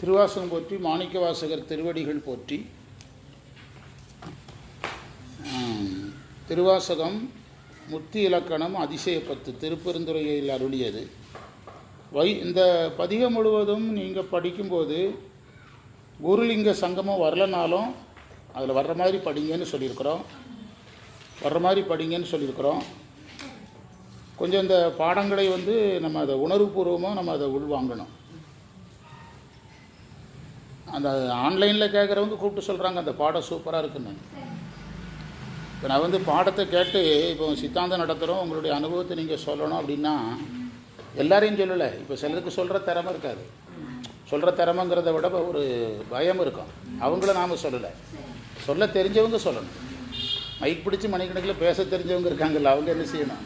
திருவாசகம் போற்றி மாணிக்கவாசகர் திருவடிகள் போற்றி. திருவாசகம் முத்தி இலக்கணம் அதிசயப்பத்து திருப்பெருந்துறையில் அருளியது. வை இந்த பதிகம் முழுவதும் நீங்கள் படிக்கும்போது குருலிங்க சங்கமம் வரலனாலும் அதில் வர்ற மாதிரி படிங்கன்னு சொல்லியிருக்கிறோம். வர்ற மாதிரி படிங்கன்னு சொல்லியிருக்கிறோம். கொஞ்சம் இந்த பாடங்களை வந்து நம்ம அதை உணர்வுபூர்வமாக நம்ம அதை உள்வாங்கணும். அந்த ஆன்லைனில் கேட்குறவங்க கூப்பிட்டு சொல்கிறாங்க அந்த பாடம் சூப்பராக இருக்குன்னு. இப்போ நான் வந்து பாடத்தை கேட்டு இப்போ சித்தாந்தம் நடத்துகிறோம் உங்களுடைய அனுபவத்தை நீங்கள் சொல்லணும் அப்படின்னா எல்லாரையும் சொல்லலை. இப்போ சிலருக்கு சொல்கிற திறமை இருக்காது. சொல்கிற திறமைங்கிறத விட ஒரு பயம் இருக்கும். அவங்கள நாம் சொல்லலை. சொல்ல தெரிஞ்சவங்க சொல்லணும். மைக் பிடிச்சி மணிக்கணக்கில் பேச தெரிஞ்சவங்க இருக்காங்கல்ல அவங்க என்ன செய்யணும்?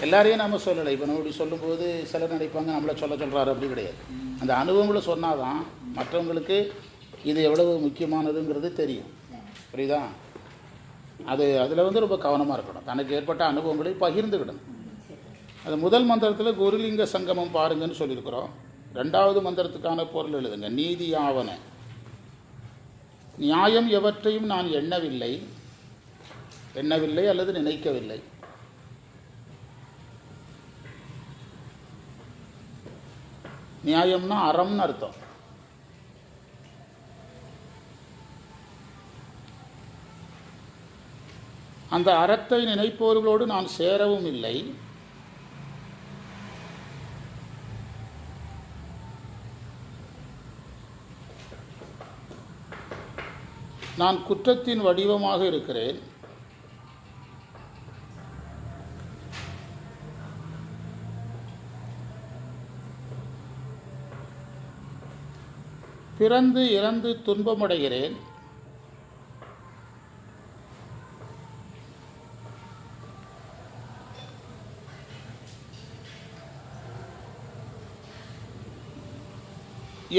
எல்லாரையும் நம்ம சொல்லலை. இப்போ நம்ம இப்படி சொல்லும்போது சிலர் நினைப்பாங்க நம்மளை சொல்ல சொல்கிறாரு அப்படி கிடையாது. அந்த அனுபவங்களை சொன்னால் தான் மற்றவங்களுக்கு இது எவ்வளவு முக்கியமானதுங்கிறது தெரியும். புரியுதா? அது அதில் வந்து ரொம்ப கவனமாக இருக்கணும். தனக்கு ஏற்பட்ட அனுபவங்களை பகிர்ந்துக்கிடணும். அது முதல் மந்திரத்தில் குருலிங்க சங்கமம் பாருங்கன்னு சொல்லியிருக்கிறோம். ரெண்டாவது மந்திரத்துக்கான பொருள் எழுதுங்க. நீதியாவன நியாயம் எவற்றையும் நான் எண்ணவில்லை. எண்ணவில்லை அல்லது நினைக்கவில்லை. நியாயம்னா அறம்னு அர்த்தம். அந்த அறத்தை நினைப்பவர்களோடு நான் சேரவும் இல்லை. நான் குற்றத்தின் வடிவமாக இருக்கிறேன். பிறந்து இறந்து துன்பமடைகிறேன்.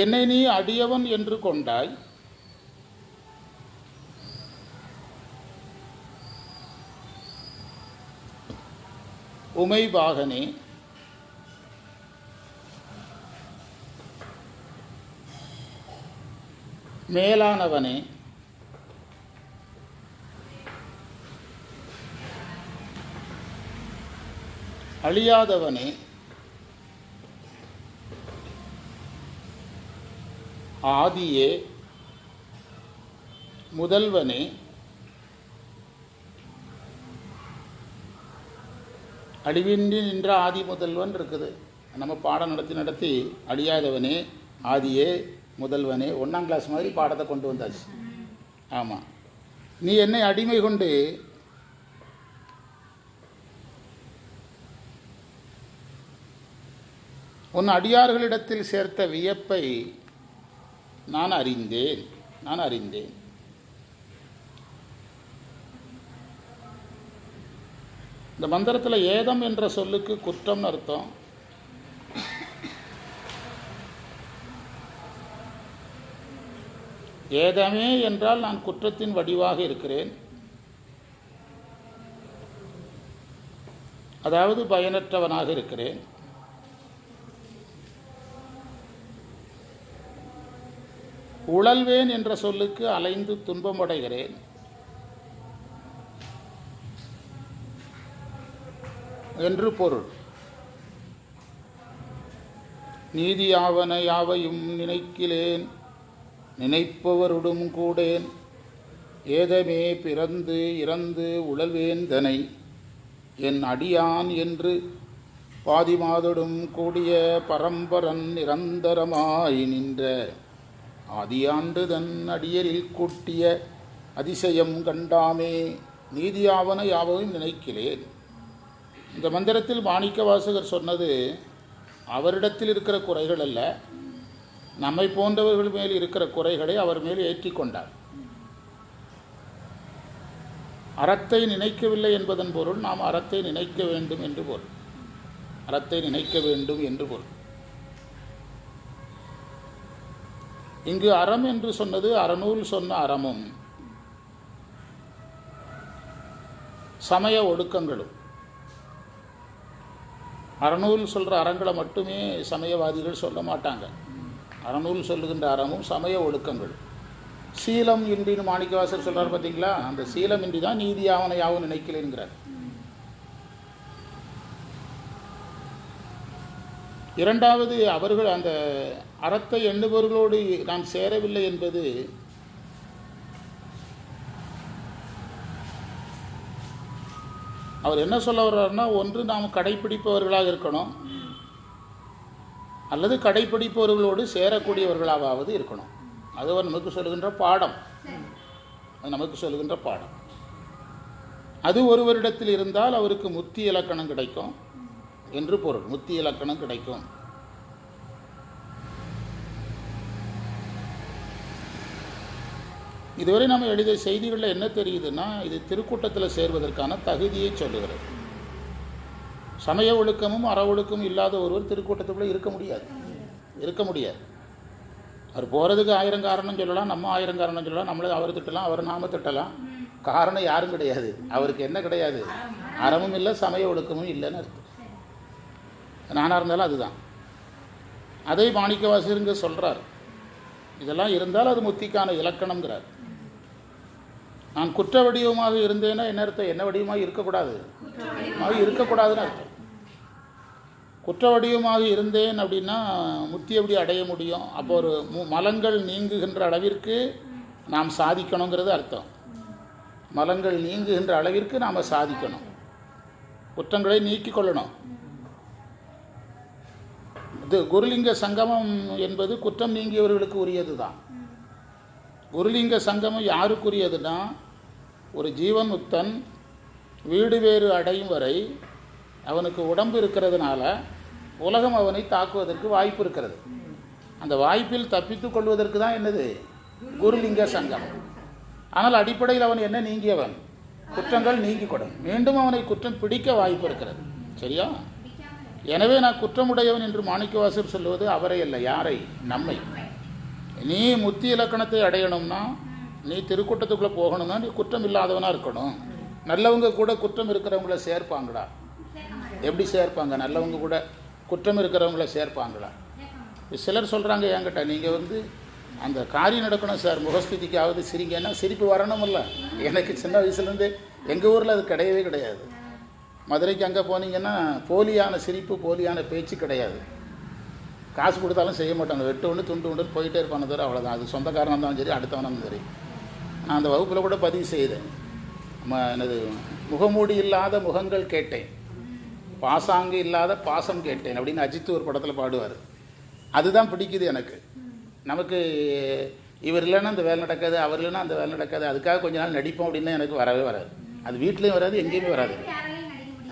என்னை நீ அடியவன் என்று கொண்டாய். உமைபாகனே மேலானவனே. அழியாதவனே. ஆதியே. முதல்வனே. அழிவின்றி நின்ற ஆதி முதல்வன் இருக்குது. நம்ம பாடம் நடத்தி நடத்தி அழியாதவனே ஆதியே. முதல்வனே ஒன்றாம் கிளாஸ் மாதிரி பாடத்தை கொண்டு வந்தாச்சு. ஆமாம் நீ என்னை அடிமை கொண்டு உன் அடியார்களிடத்தில் சேர்த்த வியப்பை நான் அறிந்தேன். நான் அறிந்தேன். இந்த மந்திரத்தில் ஏதம் என்ற சொல்லுக்கு குற்றம்னு அர்த்தம். ஏதமே என்றால் நான் குற்றத்தின் வடிவாக இருக்கிறேன். அதாவது பயனற்றவனாக இருக்கிறேன். உழல்வேன் என்ற சொல்லுக்கு அலைந்து துன்பமடைகிறேன் என்று பொருள். நீதியாவன யாவையும் நினைக்கிறேன் நினைப்பவருடும் கூடேன். ஏதமே பிறந்து இறந்து உழல்வேந்தனை. என் அடியான் என்று பாதிமாதொடும் கூடிய பரம்பரன் நிரந்தரமாய் நின்ற ஆதியாண்டு தன் அடியரில் கூட்டிய அதிசயம் கண்டாமே. நீதியாவன யாவையும் நினைக்கிறேன் இந்த மந்திரத்தில் மாணிக்க வாசகர் சொன்னது அவரிடத்தில் இருக்கிற குறைகள் அல்ல. நம்மை போன்றவர்கள் மேல் இருக்கிற குறைகளை அவர் மேல் ஏற்றி கொண்டார். அறத்தை நினைக்கவில்லை என்பதன் பொருள் நாம் அறத்தை நினைக்க வேண்டும் என்று பொருள். அறத்தை நினைக்க வேண்டும் என்று பொருள். இங்கு அறம் என்று சொன்னது அறநூல் சொன்ன அறமும் சமய ஒடுக்கங்களும். அறநூல் சொல்கிற அறங்களை மட்டுமே சமயவாதிகள் சொல்ல மாட்டாங்க. அறநூல் சொல்லுகின்ற அறமும் சமய ஒழுக்கங்கள். சீலம் இன்றின்னு மாணிக்கவாசர் சொல்கிறார் பார்த்தீங்களா அந்த சீலம் இன்றி தான் நீதி யாவும் நினைக்கலைங்கிறார் இரண்டாவது அவர்கள் அந்த அறத்தை எண்ணுபவர்களோடு நாம் சேரவில்லை என்பது அவர் என்ன சொல்ல வர்றாருன்னா ஒன்று நாம் கடைப்பிடிப்பவர்களாக இருக்கணும். அல்லது கடைப்பிடிப்பவர்களோடு சேரக்கூடியவர்களாவது இருக்கணும். அது அவர் நமக்கு சொல்லுகின்ற பாடம். அது நமக்கு சொல்லுகின்ற பாடம். அது ஒருவரிடத்தில் இருந்தால் அவருக்கு முத்தி இலக்கணம் கிடைக்கும் என்று பொருள். முத்தி இலக்கணம் கிடைக்கும். இதுவரை நம்ம எழுதிய செய்திகளில் என்ன தெரியுதுன்னா இது திருக்கூட்டத்தில் சேர்வதற்கான தகுதியை சொல்லுகிறது. சமய ஒழுக்கமும் அற ஒழுக்கமும் இல்லாத ஒருவர் திருக்கூட்டத்துக்குள்ளே இருக்க முடியாது. இருக்க முடியாது. அவர் போகிறதுக்கு ஆயிரம் காரணம் சொல்லலாம் நம்ம ஆயிரம் காரணம் சொல்லலாம் நம்மளே அவர் திட்டலாம் அவர் நாம திட்டலாம். காரணம் யாரும் கிடையாது. அவருக்கு என்ன கிடையாது? அறமும் இல்லை சமய ஒழுக்கமும் இல்லைன்னு அர்த்தம். நானாக இருந்தாலும் அதுதான். அதை மாணிக்கவாசருங்க சொல்கிறார் இதெல்லாம் இருந்தால் அது முத்திக்கான இலக்கணங்கிறார் நான் குற்ற வடிவமாக இருந்தேன்னா என்ன அர்த்தம்? என்ன வடிவமாக இருக்கக்கூடாது? இருக்கக்கூடாதுன்னு அர்த்தம். குற்ற வடிவமாக இருந்தேன் அப்படின்னா முத்தி எப்படி அடைய முடியும்? அப்போ ஒரு மு- மலங்கள் நீங்குகின்ற அளவிற்கு நாம் சாதிக்கணுங்கிறது அர்த்தம். மலங்கள் நீங்குகின்ற அளவிற்கு நாம் சாதிக்கணும். குற்றங்களை நீக்கிக் கொள்ளணும். இது குருலிங்க சங்கமம் என்பது குற்றம் நீங்கியவர்களுக்கு உரியது தான் குருலிங்க சங்கமம் யாருக்குரியதுன்னா ஒரு ஜீவன் முத்தன் வீடு வேறு அடையும் வரை அவனுக்கு உடம்பு இருக்கிறதுனால உலகம் அவனை தாக்குவதற்கு வாய்ப்பு இருக்கிறது. அந்த வாய்ப்பில் தப்பித்துக் கொள்வதற்கு தான் என்னது? குருலிங்க சங்கம். ஆனால் அடிப்படையில் அவன் என்ன நீங்கியவன்? குற்றங்கள் நீங்கி கொடும் மீண்டும் அவனை குற்றம் பிடிக்க வாய்ப்பு இருக்கிறது. சரியா? எனவே நான் குற்றமுடையவன் என்று மாணிக்கவாசர் சொல்லுவது அவரை அல்ல யாரை? நம்மை. நீ முத்தி இலக்கணத்தை அடையணும்னா நீ திருக்கூட்டத்துக்குள்ளே போகணும்னா நீ குற்றம் இல்லாதவனாக இருக்கணும். நல்லவங்க கூட குற்றம் இருக்கிறவங்கள சேர்ப்பாங்கடா. எப்படி சேர்ப்பாங்க? நல்லவங்க கூட குற்றம் இருக்கிறவங்கள சேர்ப்பாங்களா? சிலர் சொல்கிறாங்க என்கிட்ட நீங்கள் வந்து அந்த காரியம் நடக்கணும் சார். முகஸ்துதிக்காவது சிரிங்கன்னா சிரிப்பு வரணுமில்ல. எனக்கு சின்ன வயசுலேருந்து எங்கள் ஊரில் அது கிடையவே கிடையாது. மதுரைக்கு அங்கே போனீங்கன்னா போலியான சிரிப்பு போலியான பேச்சு கிடையாது. காசு கொடுத்தாலும் செய்ய மாட்டாங்க. வெட்டு ஒன்று துண்டு ஒன்று போயிட்டே இருப்பான தவிர அவ்வளோதான் அது சொந்தக்காரனாக இருந்தாலும் சரி அடுத்தவனும் சரி. நான் அந்த வகுப்பில் கூட பதிவு செய்தேன். நம்ம என்னது முகமூடி இல்லாத முகங்கள் கேட்டேன். பாசாங்கு இல்லாத பாசம் கேட்டேன் அப்படின்னு அஜித் ஒரு படத்தில் பாடுவார். அதுதான் பிடிக்குது எனக்கு. நமக்கு இவர் இல்லைன்னா அந்த வேலை நடக்காது அவர் இல்லைன்னா அந்த வேலை நடக்காது அதுக்காக கொஞ்ச நாள் நடிப்போம் அப்படின்னா எனக்கு வரவே வராது. அது வீட்லேயும் வராது எங்கேயுமே வராது.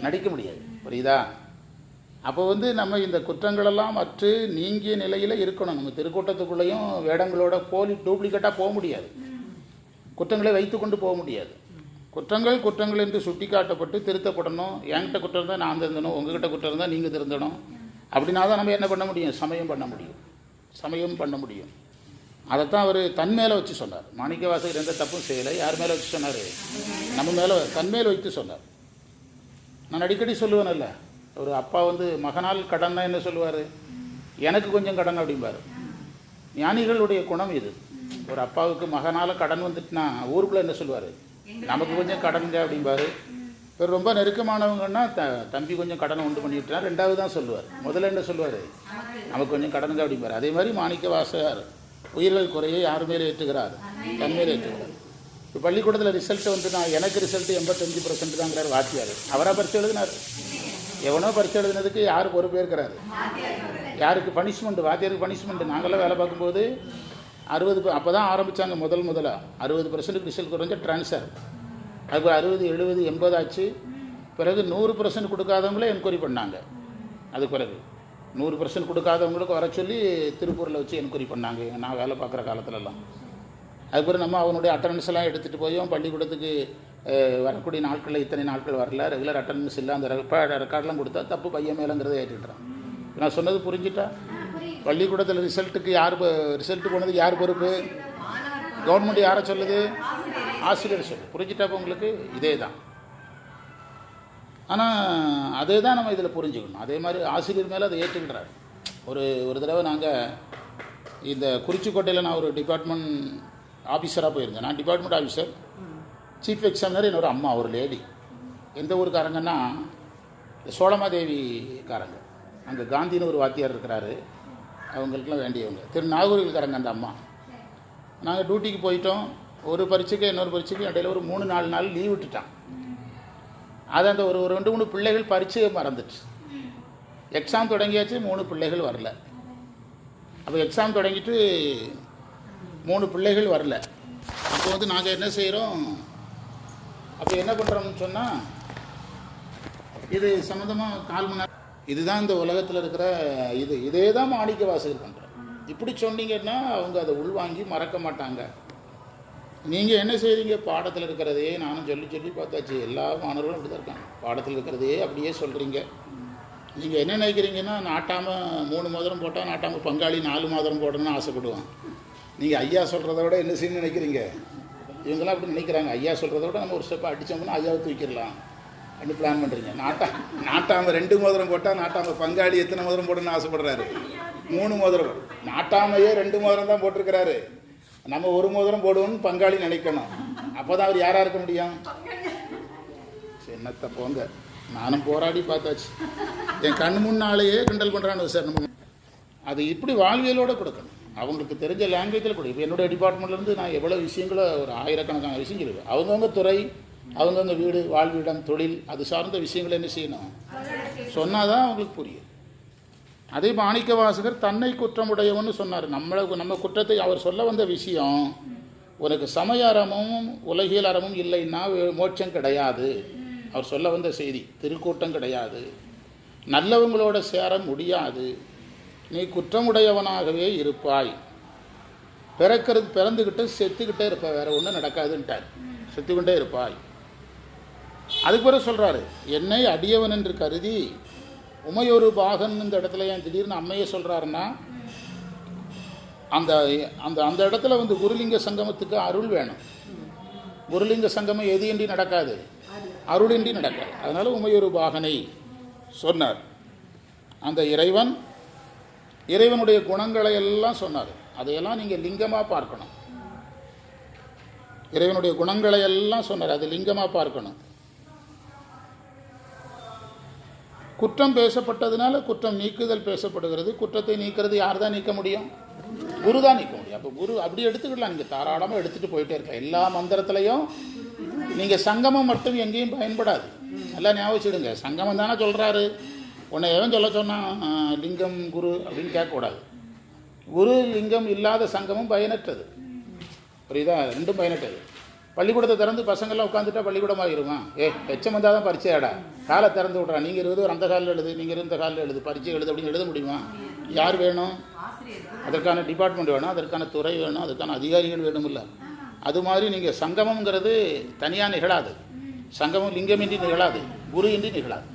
நடிக்க முடியாது. புரியுதா? அப்போ வந்து நம்ம இந்த குற்றங்களெல்லாம் அற்று நீங்கிய நிலையில் இருக்கணும். நம்ம திருக்கூட்டத்துக்குள்ளேயும் வேடங்களோட போலி டூப்ளிகேட்டாக போக முடியாது. குற்றங்களை வைத்துக்கொண்டு போக முடியாது. குற்றங்கள் குற்றங்கள் என்று சுட்டிக்காட்டப்பட்டு திருத்தப்படணும். என்கிட்ட குற்றம் இருந்தால் நான் திருந்தணும். உங்ககிட்ட குற்றம் இருந்தால் நீங்கள் திருந்தணும். அப்படின்னா தான் நம்ம என்ன பண்ண முடியும்? சமயம் பண்ண முடியும். சமயம் பண்ண முடியும். அதைத்தான் அவர் தன் மேலே வச்சு சொன்னார். மாணிக்க வாசகர் எந்த தப்பும் செய்யலை. யார் மேலே வச்சு சொன்னார்? நம்ம மேலே தன் மேலே வைத்து சொன்னார். நான் அடிக்கடி சொல்லுவேன்ல ஒரு அப்பா வந்து மகனால் கடன்னா என்ன சொல்லுவார்? எனக்கு கொஞ்சம் கடன் அப்படிம்பார். ஞானிகளுடைய குணம் இது. ஒரு அப்பாவுக்கு மகனால் கடன் வந்துட்டுனா ஊருக்குள்ளே என்ன சொல்லுவார்? நமக்கு கொஞ்சம் கடனுங்க அப்படிம்பாரு. இப்போ ரொம்ப நெருக்கமானவங்கன்னா த தம்பி கொஞ்சம் கடனை உண்டு பண்ணிவிட்டா ரெண்டாவது தான் சொல்லுவார். முதல்ல என்ன சொல்லுவார்? நமக்கு கொஞ்சம் கடனுங்க அப்படிம்பாரு. அதே மாதிரி மாணிக்க வாசகர் உயிர்கள் குறையை யார் மேலே ஏற்றுகிறார்? தன் மேலே ஏற்றுகிறார். இப்போ பள்ளிக்கூடத்தில் ரிசல்ட் வந்து நான் எனக்கு ரிசல்ட் எண்பத்தஞ்சு பர்சன்ட் தாங்கிறார் வாத்தியார். அவராக பரிசு எழுதினார். எவனோ பரிசு எழுதினதுக்கு யார் பொறுப்பேற்கிறாரு யாருக்கு பனிஷ்மெண்ட் வாத்தியாருக்கு பனிஷ்மெண்ட் நாங்களாம் வேலை பார்க்கும்போது அறுபது அப்போ தான் ஆரம்பித்தாங்க முதல் முதலாக அறுபது பர்சன்ட் ரிசல்ட் குறைஞ்ச ட்ரான்ஸ்ஃபர் அது அறுபது எழுபது எண்பது ஆச்சு. பிறகு நூறு பர்சன்ட் கொடுக்காதவங்களே என்கொயரி பண்ணாங்க. அது பிறகு. நூறு பர்சன்ட் கொடுக்காதவங்களுக்கு வர சொல்லி திருப்பூரில் வச்சு என்கொயரி பண்ணாங்க. நான் வேலை பார்க்குற காலத்துலலாம். அதுக்கப்புறம் நம்ம அவனுடைய அட்டண்டன்ஸ் எல்லாம் எடுத்துகிட்டு போயும் பள்ளிக்கூடத்துக்கு வரக்கூடிய நாட்களில் இத்தனை நாட்கள் வரல. ரெகுலர் அட்டண்டன்ஸ் இல்லை அந்த ரெக்கார்டு ரெக்கார்ட்லாம் கொடுத்தா தப்பு பையன் மேலேங்கிறத ஏற்றுட்டுறான் நான் சொன்னது புரிஞ்சுட்டா? பள்ளிக்கூடத்தில் ரிசல்ட்டுக்கு யார் ரிசல்ட்டு போனது யார் பொறுப்பு? கவர்மெண்ட் யாரை சொல்லுது? ஆசிரியர் சொல்லு புரிஞ்சிட்டாப்போ உங்களுக்கு? இதே தான் ஆனால் அதே தான் நம்ம இதில் புரிஞ்சுக்கணும். அதே மாதிரி ஆசிரியர் மேலே அதை ஏற்றுக்கிட்டார் ஒரு ஒரு தடவை நாங்கள் இந்த குறிச்சிக்கோட்டையில் நான் ஒரு டிபார்ட்மெண்ட் ஆஃபீஸராக போயிருந்தேன். நான் டிபார்ட்மெண்ட் ஆஃபீஸர் சீஃப் எக்ஸாமினர் என்னோட அம்மா ஒரு லேடி எந்த ஊருக்காரங்கன்னா சோழமாதேவிக்காரங்க. அங்கே காந்தின்னு ஒரு வாத்தியார் இருக்கிறாரு. அவங்களுக்குலாம் வேண்டியவங்க. திரு நாகூரில்காரங்க அந்த அம்மா. நாங்கள் டியூட்டிக்கு போயிட்டோம். ஒரு பரீட்சைக்கு இன்னொரு பரீட்சைக்கு இடையில ஒரு மூணு நாலு நாள் லீவ் விட்டுட்டான். அது அந்த ஒரு ஒரு ரெண்டு மூணு பிள்ளைகள் பரீட்சையை மறந்துச்சு எக்ஸாம் தொடங்கியாச்சு மூணு பிள்ளைகள் வரல. அப்போ எக்ஸாம் தொடங்கிட்டு மூணு பிள்ளைகள் வரல. அப்போ வந்து நாங்கள் என்ன செய்கிறோம் அப்போ என்ன பண்ணுறோம்னு சொன்னால் இது சம்மந்தமாக கால் மணி நேரம் இதுதான் இந்த உலகத்தில் இருக்கிற இது. இதே தான் மாணிக்க வாசகர் பண்ணுறோம் இப்படி சொன்னீங்கன்னா அவங்க அதை உள்வாங்கி மறக்க மாட்டாங்க. நீங்கள் என்ன செய்கிறீங்க பாடத்தில் இருக்கிறதையே நானும் சொல்லி சொல்லி பார்த்தாச்சு. எல்லா மாணவர்களும் அப்படி தான் இருக்காங்க. பாடத்தில் இருக்கிறதையே அப்படியே சொல்கிறீங்க நீங்கள் என்ன நினைக்கிறீங்கன்னா நாட்டாமல் மூணு மோதிரம் போட்டால் நாட்டாமல் பங்காளி நாலு மோதிரம் போடணும்னு ஆசைப்படுவான் நீங்கள் ஐயா சொல்கிறத விட என்ன செய்யணும்னு நினைக்கிறீங்க? இவங்கெல்லாம் அப்படி நினைக்கிறாங்க. ஐயா சொல்கிறத விட நம்ம ஒரு ஸ்டெப் அடித்தோம்னா ஐயாவை தூக்கிடலாம். ரெண்டு பிளான் பண்ணுறீங்க நாட்டா நாட்டாமல் ரெண்டு மோதிரம் போட்டால் நாட்டாமல் பங்காளி எத்தனை மோதிரம் போடணும்னு ஆசைப்படுறாரு? மூணு மோதிரம். நாட்டாமையே ரெண்டு மோதிரம் தான் போட்டிருக்கிறாரு. நம்ம ஒரு மோதிரம் போடுவோம்னு பங்காளி நினைக்கணும். அப்போ தான் அவர் யாராக இருக்க முடியும்? சரி, போங்க. நானும் போராடி பார்த்தாச்சு. என் கண் முன்னாலேயே கிண்டல் பண்ணுறானு சார் நம்ம. அது இப்படி வாழ்வியலோடு கொடுக்கணும். அவங்களுக்கு தெரிஞ்ச லாங்குவேஜில் கொடு. இப்போ என்னோடய டிபார்ட்மெண்ட்லேருந்து நான் எவ்வளோ விஷயங்களோ ஒரு ஆயிரக்கணக்கான விஷயங்கள் இருக்குது அவங்கவுங்க துறை அவங்கவுங்க வீடு வாழ்விடம் தொழில் அது சார்ந்த விஷயங்களை என்ன செய்யணும்? சொன்னால் தான் அவங்களுக்கு புரியும். அதே மாணிக்க வாசகர் தன்னை குற்றமுடையவன்னு சொன்னார். நம்மளை நம்ம குற்றத்தை அவர் சொல்ல வந்த விஷயம் உனக்கு சமய அறமும் உலகியல் அறமும் இல்லைன்னா மோட்சம் கிடையாது. அவர் சொல்ல வந்த செய்தி திருக்கூட்டம் கிடையாது. நல்லவங்களோட சேர முடியாது. நீ குற்றமுடையவனாகவே இருப்பாய். பிறக்கிறது பிறந்துக்கிட்டு செத்துக்கிட்டே இருப்ப வேற ஒன்றும் நடக்காதுன்ட்டார். செத்துக்கிட்டே இருப்பாய். அதுக்கு பிறகு சொல்கிறாரு என்னை அடியவன் என்று கருதி உமையொரு பாகன் இந்த இடத்துல ஏன் திடீர்னு அம்மையே சொல்கிறாருன்னா அந்த அந்த அந்த இடத்துல வந்து குருலிங்க சங்கமத்துக்கு அருள் வேணும். குருலிங்க சங்கமம் எது நடக்காது. அருளின்றி நடக்காது. அதனால உமையொரு பாகனை சொன்னார். அந்த இறைவன் இறைவனுடைய குணங்களை எல்லாம் சொன்னார். அதையெல்லாம் நீங்கள் லிங்கமாக பார்க்கணும். இறைவனுடைய குணங்களை எல்லாம் சொன்னார். அது லிங்கமாக பார்க்கணும். குற்றம் பேசப்பட்டதுனால குற்றம் நீக்குதல் பேசப்படுகிறது. குற்றத்தை நீக்கிறது யார் தான் நீக்க முடியும்? குரு தான் நீக்க முடியும். அப்போ குரு அப்படி எடுத்துக்கலாம் நீங்கள் தாராளமாக எடுத்துகிட்டு போயிட்டே இருக்கலாம். எல்லா மந்திரத்துலையும் நீங்கள் சங்கமம் மட்டும் எங்கேயும் பயன்படாது. நல்லா ஞாபகிச்சிடுங்க சங்கமம் தானே சொல்கிறாரு உன்னை எவன் சொல்ல சொன்னான் லிங்கம் குரு அப்படின்னு கேட்கக்கூடாது. குரு லிங்கம் இல்லாத சங்கமம் பயனற்றது. புரியுதா? ரெண்டும் பயனற்றது. பள்ளிக்கூடத்தை திறந்து பசங்கள்லாம் உட்காந்துட்டா பள்ளிக்கூடம் ஆகிருமா ஏ எச்சம் வந்தால் தான் பரீட்சையாடா. காலை திறந்து விட்றா. நீங்கள் இருபது அந்த காலில் எழுது நீங்கள் இருந்த காலில் எழுது பரீட்சை எழுது அப்படின்னு எழுத முடியுமா? யார் வேணும்? அதற்கான டிபார்ட்மெண்ட் வேணும் அதற்கான துறை வேணும் அதற்கான அதிகாரிகள் வேணும் இல்லை அது மாதிரி நீங்கள் சங்கமங்கிறது தனியாக நிகழாது. சங்கமம் லிங்கமின்றி நிகழாது குரு இன்றி நிகழாது.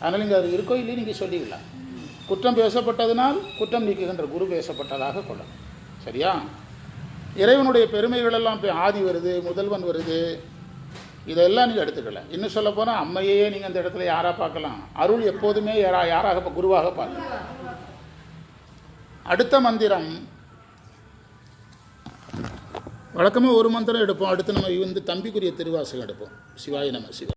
அதனால் நீங்கள் அது இருக்கோ இல்லையும் நீங்கள் சொல்லிக்கலாம் குற்றம் பேசப்பட்டதனால் குற்றம் நீக்குகின்ற குரு பேசப்பட்டதாக கொள்ளலாம். சரியா? இறைவனுடைய பெருமைகளெல்லாம் போய் ஆதி வருது முதல்வன் வருது. இதெல்லாம் நீங்கள் எடுத்துக்கல. இன்னும் சொல்ல போனால் அம்மையே நீங்கள் அந்த இடத்துல யாராக பார்க்கலாம்? அருள் எப்போதுமே யாரா யாராக குருவாக பார்க்கலாம் அடுத்த மந்திரம். வழக்கமாக ஒரு மந்திரம் எடுப்போம். அடுத்து நம்ம வந்து தம்பிக்குரிய திருவாசகம் எடுப்போம். சிவாய நம சிவா